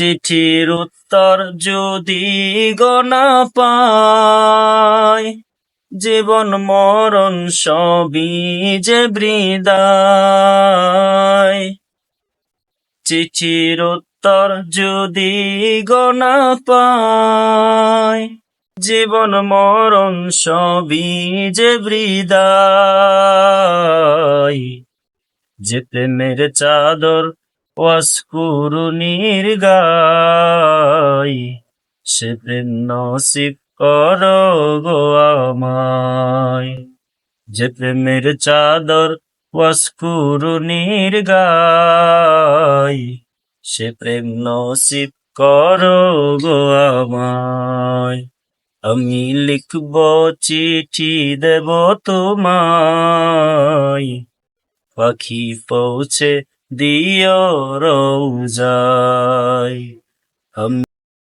চিঠির উত্তর যদি গনা পায় জীবন মরণ সবই যে বৃদায়। চিঠির উত্তর যদি গনা পায় জীবন মরণ সবই যে বৃদায়। যে প্রেমের চাদর ওয়াসকুরুনির গাই সে প্রেম নসিব কর গো আমায়। যে প্রেমের চাদর ওয়াসকুরুনির গাই সে প্রেম নসিব কর গো আমায়। আমি লিখব চিঠি দেব তোমায়, পাখি পৌঁছে দিও রৌজায়।